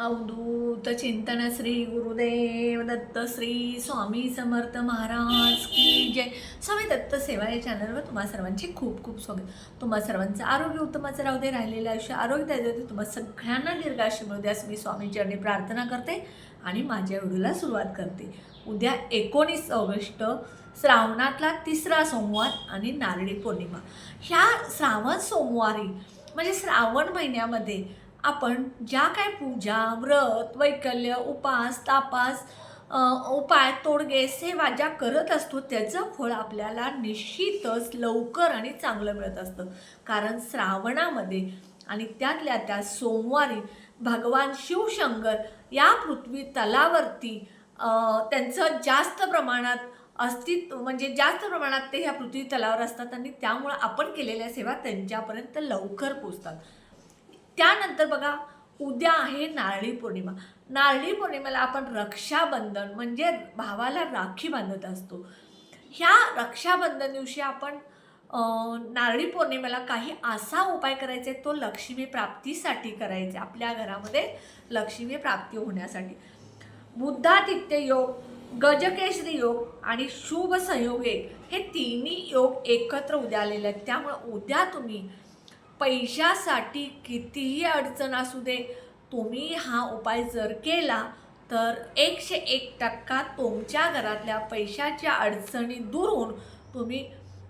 अवधूत चिंतन श्री गुरुदेव दत्त श्री स्वामी समर्थ महाराज की जय. स्वामी दत्त सेवा या चॅनलवर तुम्हा सर्वांचे खूप खूप स्वागत. तुम्हा सर्वांचं आरोग्य उत्तमाचं राहू दे राहिलेलं आयुष्य आरोग्य द्यायचं होते तुम्हा सगळ्यांना दीर्घाशी मिळू द्या. असं मी स्वामीचरणी प्रार्थना करते आणि माझ्या व्हिडिओला सुरुवात करते. उद्या एकोणीस ऑगस्ट श्रावणातला तिसरा सोमवार आणि नारळी पौर्णिमा. ह्या श्रावण सोमवारी म्हणजे श्रावण महिन्यामध्ये आपण ज्या काय पूजा व्रत वैकल्य उपास तापास उपाय तोडगे सेवा ज्या करत असतो त्याचं फळ आपल्याला निश्चितच लवकर आणि चांगलं मिळत असतं. कारण श्रावणामध्ये आणि त्यातल्या त्या सोमवारी भगवान शिवशंकर या पृथ्वी तलावरती त्यांचं जास्त प्रमाणात अस्तित्व म्हणजे जास्त प्रमाणात ते ह्या पृथ्वी तलावर असतात आणि त्यामुळं आपण केलेल्या सेवा त्यांच्यापर्यंत लवकर पोचतात त्यानंतर बघा उद्या आहे नारळी पौर्णिमा. नारळी पौर्णिमेला आपण रक्षाबंधन म्हणजे भावाला राखी बांधत असतो. ह्या रक्षाबंधन दिवशी आपण नारळी पौर्णिमेला काही असा उपाय करायचे तो लक्ष्मी प्राप्तीसाठी करायचे आपल्या घरामध्ये लक्ष्मी प्राप्ती होण्यासाठी. बुद्धादित्य योग गजकेश्री योग आणि शुभ संयोग हे तिन्ही योग एकत्र उद्या आलेले आहेत. त्यामुळे उद्या तुम्ही पैशासाठी कितीही अडचण असू दे तुम्ही हा उपाय जर केला तर एकशे एक टक्का तुमच्या घरातल्या पैशाच्या अडचणी दूर होऊन तुम्ही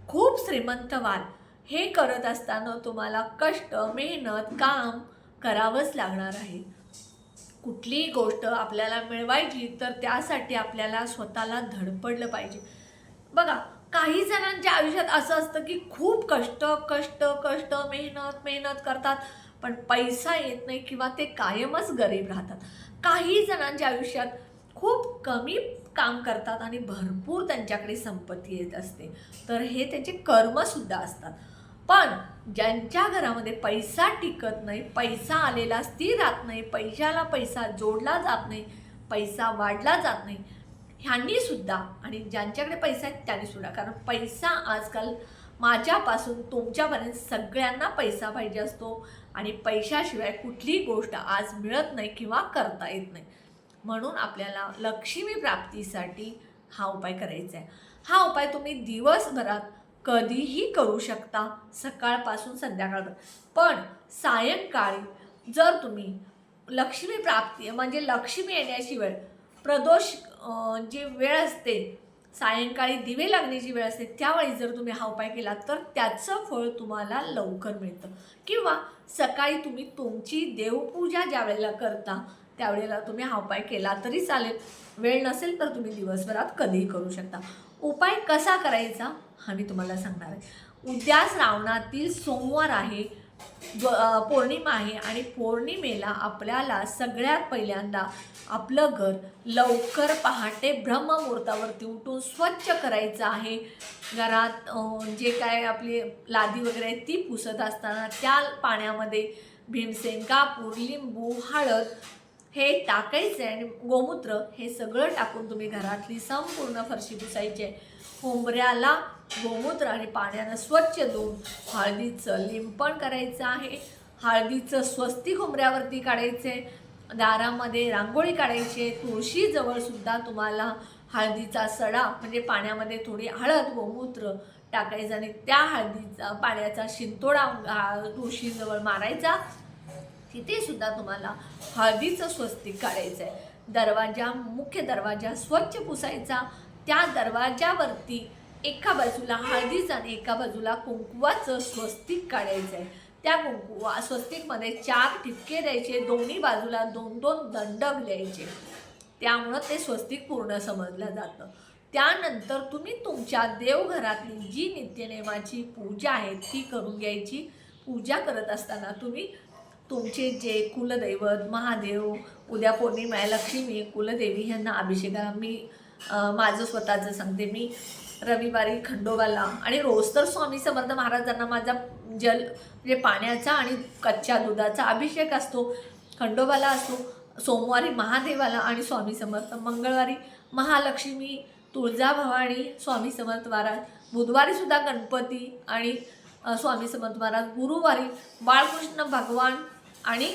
खूप श्रीमंत व्हाल. हे करत असताना तुम्हाला कष्ट मेहनत काम करावंच लागणार आहे. कुठलीही गोष्ट आपल्याला मिळवायची तर त्यासाठी आपल्याला स्वतःला धडपडलं पाहिजे. बघा काही जणांच्या आयुष्यात असं असतं की खूप कष्ट कष्ट कष्ट मेहनत मेहनत करतात पण पैसा येत नाही किंवा ते कायमच गरीब राहतात. काही जणांच्या आयुष्यात खूप कमी काम करतात आणि भरपूर त्यांच्याकडे संपत्ती येत असते. तर हे त्यांचे कर्मसुद्धा असतात. पण ज्यांच्या घरामध्ये पैसा टिकत नाही पैसा आलेला स्थिर राहत नाही पैशाला पैसा जोडला जात नाही पैसा वाढला जात नाही ह्यांनी सुद्धा आणि ज्यांच्याकडे पैसा आहेत त्यांनी सुद्धा. कारण पैसा आजकाल माझ्यापासून तुमच्यापर्यंत सगळ्यांना पैसा पाहिजे असतो. आणि पैशाशिवाय कुठलीही गोष्ट आज मिळत नाही किंवा करता येत नाही. म्हणून आपल्याला लक्ष्मी प्राप्तीसाठी हा उपाय करायचा आहे. हा उपाय तुम्ही दिवसभरात कधीही करू शकता सकाळपासून संध्याकाळपर्यंत पण सायंकाळी जर तुम्ही लक्ष्मी प्राप्ती म्हणजे लक्ष्मी येण्याची वेळ प्रदोष जी वेळ असते सायंकाळी दिवे लागण्याची वेळ असते त्यावेळी जर तुम्ही हा उपाय केला तर त्याचं फळ तुम्हाला लवकर मिळतं. किंवा सकाळी तुम्ही तुमची देवपूजा ज्या वेळेला करता त्यावेळेला तुम्ही हा उपाय केला तरी चालेल. वेळ नसेल तर तुम्ही दिवसभरात कधीही करू शकता. उपाय कसा करायचा हा मी तुम्हाला सांगणार आहे. उद्या श्रावणातील सोमवार आहे पौर्णिमा आहे आणि पौर्णिमेला आपल्याला सगळ्यात पहिल्यांदा आपलं घर लवकर पहाटे ब्रह्ममुहूर्तावरती उठून स्वच्छ करायचं आहे. घरात जे काय आपली लादी वगैरे आहे ती पुसत असताना त्या पाण्यामध्ये भीमसेन कापूर लिंबू हळद हे टाकायचं आहे आणि गोमूत्र हे सगळं टाकून तुम्ही घरातली संपूर्ण फरशी पुसायची आहे. कोंबऱ्याला गोमूत्र आणि पाण्यानं स्वच्छ धुवून हळदीचं लिंपण करायचं आहे. हळदीचं स्वस्ती कोंबऱ्यावरती काढायचे. दारामध्ये रांगोळी काढायची. आहे तुम्हाला हळदीचा सडा म्हणजे पाण्यामध्ये थोडी हळद गोमूत्र टाकायचं आणि त्या हळदीचा पाण्याचा शिंतोडा तुळशीजवळ मारायचा. तिथे सुद्धा तुम्हाला हळदीचं स्वस्तिक काढायचं आहे दरवाजा मुख्य दरवाजा स्वच्छ पुसायचा. त्या दरवाजावरती एका बाजूला हळदीचं आणि एका बाजूला कुंकुवाचं स्वस्तिक काढायचं आहे. त्या कुंकुवा स्वस्तिकमध्ये चार ठिपके द्यायचे दोन्ही बाजूला दोन दोन दंडक द्यायचे त्यामुळं ते स्वस्तिक पूर्ण समजलं जातं. त्यानंतर तुम्ही तुमच्या देवघरातली जी नित्यनेमाची पूजा आहे ती करून घ्यायची. पूजा करत असताना तुम्ही तुमचे जे कुलदैवत महादेव उद्या पौर्णिमा लक्ष्मी कुलदेवी ह्यांना अभिषेकाला मी माझं स्वतःचं सांगते. मी रविवारी खंडोबाला. आणि रोज तर स्वामी समर्थ महाराजांना माझा जल म्हणजे पाण्याचा आणि कच्च्या दुधाचा अभिषेक असतो. खंडोबाला असतो सोमवारी महादेवाला आणि स्वामी समर्थ मंगळवारी महालक्ष्मी तुळजाभवानी स्वामी समर्थ महाराज बुधवारी सुद्धा गणपती आणि स्वामी समर्थ महाराज गुरुवारी बाळकृष्ण भगवान आणि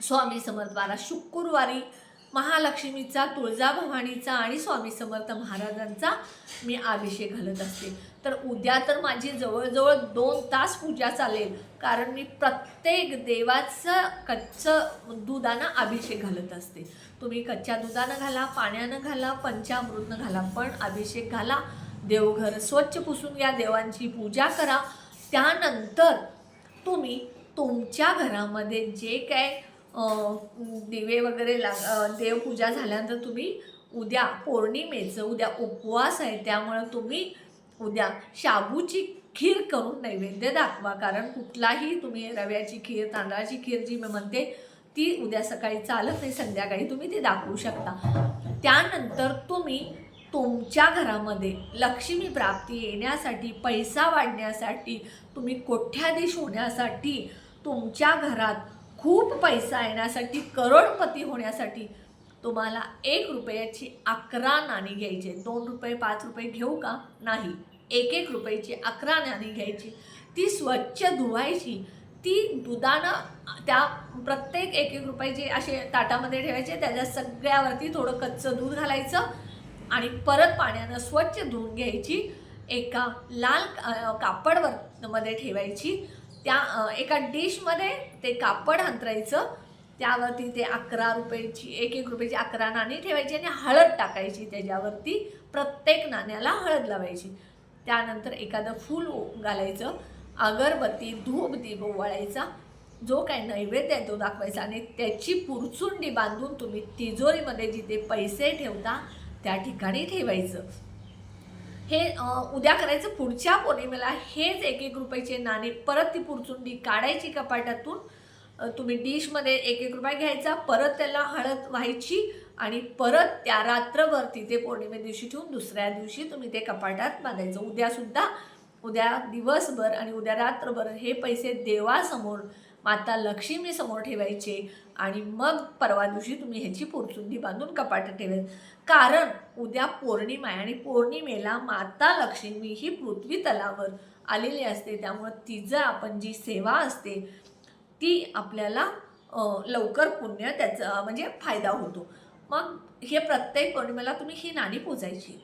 स्वामी समर्थवारा शुक्रवारी महालक्ष्मीचा तुळजाभवानीचा आणि स्वामी समर्थ महाराजांचा मी अभिषेक घालत असते. तर उद्या तर माझी जवळजवळ दोन तास पूजा चालेल. कारण मी प्रत्येक देवाचं कच्चं दुधानं अभिषेक घालत असते. तुम्ही कच्च्या दुधानं घाला पाण्यानं घाला पंचामृतनं घाला पण अभिषेक घाला. देवघर स्वच्छ पुसून घ्या देवांची पूजा करा. त्यानंतर तुम्ही तुमच्या घरामध्ये जे काय दिवे वगैरे लाग देवपूजा झाल्यानंतर तुम्ही उद्या पौर्णिमेचं उद्या उपवास आहे त्यामुळं तुम्ही उद्या शाबूची खीर करून नैवेद्य दाखवा. कारण कुठलाही तुम्ही रव्याची खीर तांदळाची खीर जी मी म्हणते ती उद्या सकाळी चालत नाही संध्याकाळी तुम्ही ती दाखवू शकता. त्यानंतर तुम्ही तुमच्या घरामध्ये लक्ष्मी प्राप्ती येण्यासाठी पैसा वाढण्यासाठी तुम्ही कोठ्याधीश होण्यासाठी तुमच्या घरात खूप पैसा येण्यासाठी करोडपती होण्यासाठी तुम्हाला एक रुपयाची अकरा नाणी घ्यायची. दोन रुपये पाच रुपये घेऊ का? नाही. एक एक रुपयाची अकरा नाणी घ्यायची. ती स्वच्छ धुवायची. ती दुधानं त्या प्रत्येक एक एक रुपयाचे असे ताटामध्ये ठेवायचे त्याच्या सगळ्यावरती थोडं कच्चं दूध घालायचं आणि परत पाण्यानं स्वच्छ धुवून घ्यायची. एका लाल कापडवर मध्ये ठेवायची. त्या एका डिशमध्ये ते कापड अंतरायचं त्यावरती ते अकरा रुपयाची एक एक रुपयाची अकरा नाणी ठेवायची आणि हळद टाकायची त्याच्यावरती. प्रत्येक नाण्याला हळद लावायची. त्यानंतर एखादं फूल घालायचं. अगरबत्ती धूप दीप ओवाळायचा. जो काही नैवेद्य आहे तो दाखवायचा आणि त्याची पुरचुंडी बांधून तुम्ही तिजोरीमध्ये जिथे पैसे ठेवता त्या ठिकाणी ठेवायचं. हे उद्या करायचं पुढच्या पौर्णिमेला हेच एक एक रुपयाचे नाणे परत ती पुरचुंडी काढायची कपाटातून. तुम्ही डिशमध्ये एक एक रुपया घ्यायचा परत त्याला हळद व्हायची आणि परत त्या रात्रभर तिथे पौर्णिमे दिवशी ठेवून दुसऱ्या दिवशी तुम्ही ते कपाटात बांधायचं. उद्यासुद्धा उद्या दिवसभर आणि उद्या रात्रभर हे पैसे देवासमोर माता लक्ष्मीसमोर ठेवायचे आणि मग परवा दिवशी तुम्ही ह्याची पोरचुंदी बांधून कपाट ठेवेल. कारण उद्या पौर्णिमा आहे आणि पौर्णिमेला माता लक्ष्मी ही पृथ्वी तलावर आलेली असते. त्यामुळं तिचं आपण जी सेवा असते ती आपल्याला लवकर पुण्य त्याचा म्हणजे फायदा होतो. मग हे प्रत्येक पौर्णिमेला तुम्ही ही नाणी पोचायची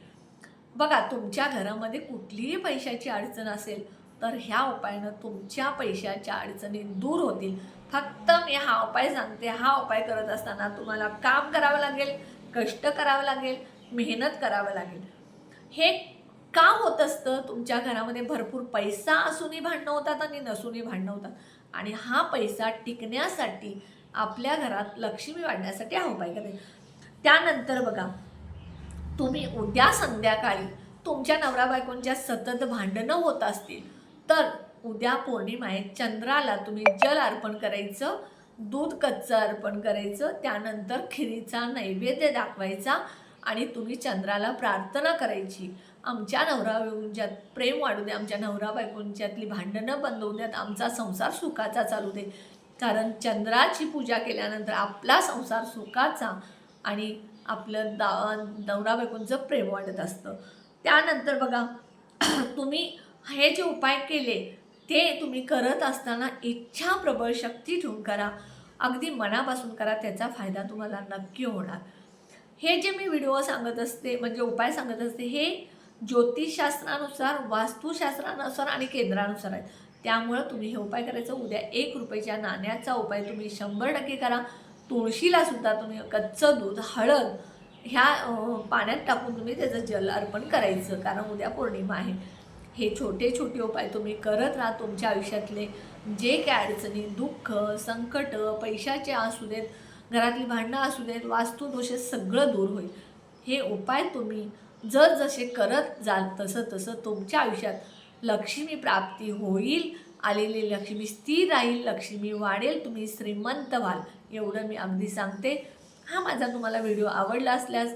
बघा तुमच्या घरामध्ये कुठलीही पैशाची अडचण असेल तर ह्या उपायानं तुमच्या पैशाच्या अडचणी दूर होतील. फक्त मी हा उपाय सांगते हा उपाय करत असताना तुम्हाला काम करावं लागेल कष्ट करावं लागेल मेहनत करावं लागेल. हे का होत असतं? तुमच्या घरामध्ये भरपूर पैसा असूनही भांडणं होतात आणि नसूनही भांडणं होतात. आणि हा पैसा टिकण्यासाठी आपल्या घरात लक्ष्मी वाढण्यासाठी हा उपाय करते. त्यानंतर बघा तुम्ही उद्या संध्याकाळी तुमच्या नवरा बायकोंच्या सतत भांडणं होत असतील. तर उद्या पौर्णिमा आहे चंद्राला तुम्ही जल अर्पण करायचं दूध कच्चं अर्पण करायचं त्यानंतर खिरीचा नैवेद्य दाखवायचा आणि तुम्ही चंद्राला प्रार्थना करायची. आमच्या नवरा बायकोंच्यात प्रेम वाढू दे आमच्या नवरा बायकोंच्यातली भांडणं बंद होऊ द्यात आमचा संसार सुखाचा चालू दे. कारण चंद्राची पूजा केल्यानंतर आपला संसार सुखाचा आणि आपलं दा नवरा बायकोंचं प्रेम वाढत असतं. त्यानंतर बघा तुम्ही हे जे उपाय केले ते तुम्ही करत असताना इच्छा प्रबळ शक्ती ठेवून करा. अगदी मनापासून करा त्याचा फायदा तुम्हाला नक्की होणार. हे जे मी व्हिडिओ सांगत असते म्हणजे उपाय सांगत असते हे ज्योतिषशास्त्रानुसार वास्तुशास्त्रानुसार आणि केंद्रानुसार आहेत. त्यामुळं तुम्ही हे उपाय करायचं. उद्या एक रुपयाच्या नाण्याचा उपाय तुम्ही शंभर टक्के करा. तुळशीला सुद्धा तुम्ही कच्चं दूध हळद ह्या पाण्यात टाकून तुम्ही त्याचं जल अर्पण करायचं कारण उद्या पौर्णिमा आहे. हे छोटे छोटे उपाय तुम्ही करत राहा तुमच्या आयुष्यातले. जे काय अडचणी दुःख संकट पैशाचे असू देत घरातली भांडणं असू देत वास्तुदोष हे सगळं दूर होईल. हे उपाय तुम्ही जर जसे करत जाल तसं तसं तुमच्या आयुष्यात लक्ष्मी प्राप्ती होईल आलेली लक्ष्मी स्थिर राहील लक्ष्मी वाढेल तुम्ही श्रीमंत व्हाल. एवढं मी अगदी सांगते. हा माझा तुम्हाला व्हिडिओ आवडला असल्यास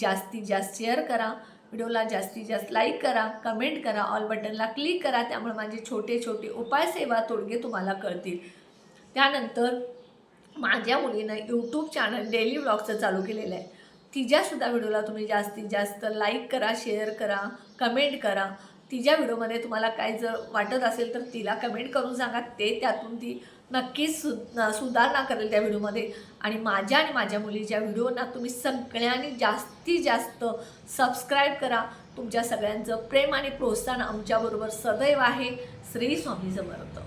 जास्तीत जास्त शेअर करा. व्हिडिओला जास्तीत जास्त लाईक करा कमेंट करा ऑल बटनला क्लिक करा त्यामुळे माझे छोटे छोटे उपाय सेवा तोडगे तुम्हाला कळतील. त्यानंतर माझ्या मुलीनं यूट्यूब चॅनल डेली ब्लॉगचं चालू केलेलं आहे. तिच्यासुद्धा व्हिडिओला तुम्ही जास्तीत जास्त लाईक करा शेअर करा कमेंट करा. तिच्या व्हिडिओमध्ये तुम्हाला काय जर वाटत असेल तर तिला कमेंट करून सांगा. ते त्यातून ती नक्कीच सु सुधारणा करेल त्या व्हिडिओमध्ये. आणि माझ्या आणि माझ्या मुलीच्या व्हिडिओना तुम्ही सगळ्यांनी जास्तीत जास्त सबस्क्राईब करा. तुमच्या सगळ्यांचं प्रेम आणि प्रोत्साहन आमच्याबरोबर सदैव आहे. श्री स्वामी समर्थ.